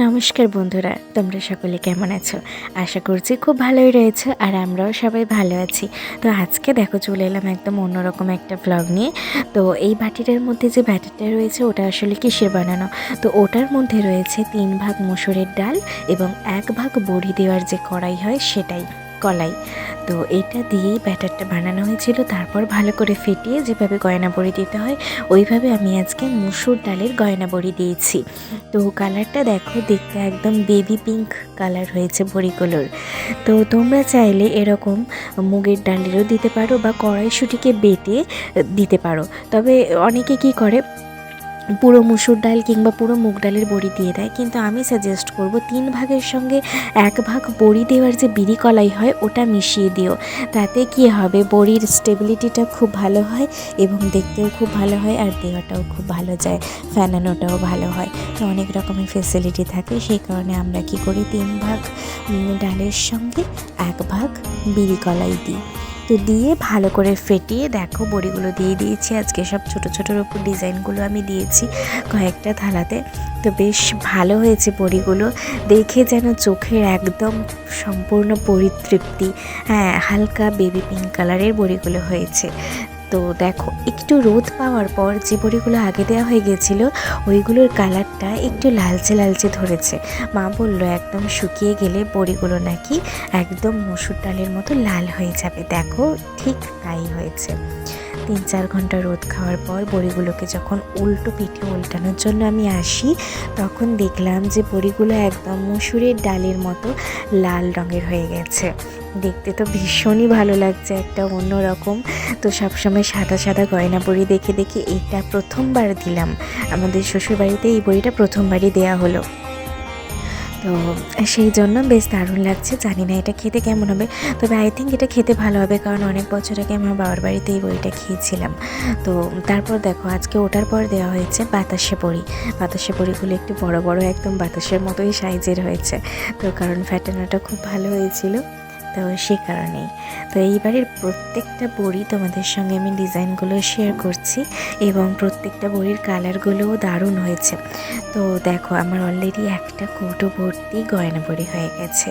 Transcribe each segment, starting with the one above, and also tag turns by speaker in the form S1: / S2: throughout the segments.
S1: নমস্কার বন্ধুরা, তোমরা সকলে কেমন আছো? আশা করছি খুব ভালোই রয়েছে আর আমরাও সবাই ভালো আছি। তো আজকে দেখো চলে এলাম একদম অন্যরকম একটা ব্লগ নিয়ে। তো এই বাটিটার মধ্যে যে ব্যাটারটা রয়েছে, ওটা আসলে কিসের বানানো? তো ওটার মধ্যে রয়েছে তিন ভাগ মুসুরের ডাল এবং এক ভাগ বড়ি দেওয়ার যে কড়াই হয়, সেটাই। কলাই। তো এটা দিয়েই ব্যাটারটা বানানো হয়েছিল। তারপর ভালো করে ফেটিয়ে যেভাবে গয়না বড়ি দিতে হয়, ওইভাবে আমি আজকে মুসুর ডালের গয়না বড়ি দিয়েছি। তো কালারটা দেখো, দেখতে একদম বেবি পিঙ্ক কালার হয়েছে বড়িগুলোর। তো তোমরা চাইলে এরকম মুগের ডালেরও দিতে পারো বা কড়াইশুটিকে বেটে দিতে পারো। তবে অনেকে কি করে পুরো মুসুর ডাল কিংবা পুরো মুগ ডালের বড়ি দিয়ে দেয়। কিন্তু আমি সাজেস্ট করব তিন ভাগের সঙ্গে এক ভাগ বড়ি দেওয়ার যে বিড়ি কলাই হয়, ওটা মিশিয়ে দিও। তাতে কি হবে? বড়ির স্টেবিলিটিটা খুব ভালো হয় এবং দেখতেও খুব ভালো হয় আর দেওয়াটাও খুব ভালো যায় ফ্যানানোটাও ভালো হয়। তো অনেক রকমের ফেসিলিটি থাকে, সেই কারণে আমরা কি করি? তিন ভাগ ডালের সঙ্গে এক ভাগ বিড়ি কলাই দিই। তো দিয়ে ভালো করে ফেটিয়ে দেখো, বড়িগুলো দিয়ে দিয়েছি। আজকে সব ছোট ছোটোর ওপর ডিজাইনগুলো আমি দিয়েছি কয়েকটা থালাতে। তো বেশ ভালো হয়েছে বড়িগুলো। দেখে যেন চোখের একদম সম্পূর্ণ পরিতৃপ্তি। হ্যাঁ হালকা বেবি পিঙ্ক কালারের বড়িগুলো হয়েছে। তো দেখো, একটু রোদ পাওয়ার পর যে বড়িগুলো আগে দেওয়া হয়ে গেছিল ওইগুলোর কালারটা একটু লালচে লালচে ধরেছে। মা বলল, একদম শুকিয়ে গেলে বড়িগুলো নাকি একদম মসুর ডালের মতো লাল হয়ে যাবে। দেখো, ঠিক তাই হয়েছে। তিন চার ঘণ্টা রোদ খাওয়ার পর বড়িগুলোকে যখন উল্টো পিঠে উল্টানোর জন্য আমি আসি, তখন দেখলাম যে বড়িগুলো একদম মসুরের ডালের মতো লাল রঙের হয়ে গেছে। দেখতে তো ভীষণই ভালো লাগছে একটা অন্যরকম। তো সবসময় সাদা সাদা গয়না বড়ি দেখে দেখে এটা প্রথমবার দিলাম। আমাদের শ্বশুরবাড়িতে এই বড়িটা প্রথমবারই দেয়া হলো। তো সেই জন্য বেশ দারুণ লাগছে। জানি না এটা খেতে কেমন হবে। তবে আই থিঙ্ক এটা খেতে ভালো হবে কারণ অনেক বছর আগে আমার বাবার বাড়িতে এই বইটা খেয়েছিলাম। তো তারপর দেখো আজকে ওটার পর দেওয়া হয়েছে বাতাসে বড়ি। বাতাসে বড়িগুলো একটু বড় বড়, একদম বাতাসের মতোই সাইজের হয়েছে। তো কারণ ফ্যাটানোটা খুব ভালো হয়েছিল। তো সে কারণেই। তো এইবারের প্রত্যেকটা বড়ি তোমাদের সঙ্গে আমি ডিজাইনগুলো শেয়ার করছি এবং প্রত্যেকটা বড়ির কালারগুলোও দারুণ হয়েছে। তো দেখো, আমার অলরেডি একটা কৌটো ভর্তি গয়না বড়ি হয়ে গেছে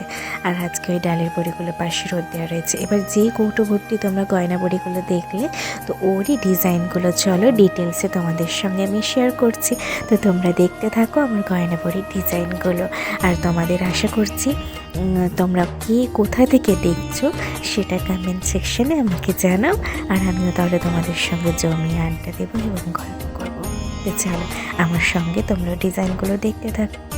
S1: আর আজকে ওই ডালের বড়িগুলো পাশে রোদ দেওয়া রয়েছে। এবার যে কৌটো ভর্তি তোমরা গয়না বড়িগুলো দেখলে, তো ওরই ডিজাইনগুলো চলো ডিটেলসে তোমাদের সঙ্গে আমি শেয়ার করছি। তো তোমরা দেখতে থাকো আমার গয়না বড়ির ডিজাইনগুলো। আর তোমাদের আশা করছি তোমরা কে কোথা থেকে দেখছ সেটা কমেন্ট সেকশনে আমাকে জানাও। আর আমিও তাহলে তোমাদের সঙ্গে জমিয়ে আড্ডা দেবো এবং গল্প করব। চলো, আমার সঙ্গে তোমরা ডিজাইনগুলো দেখতে থাকো।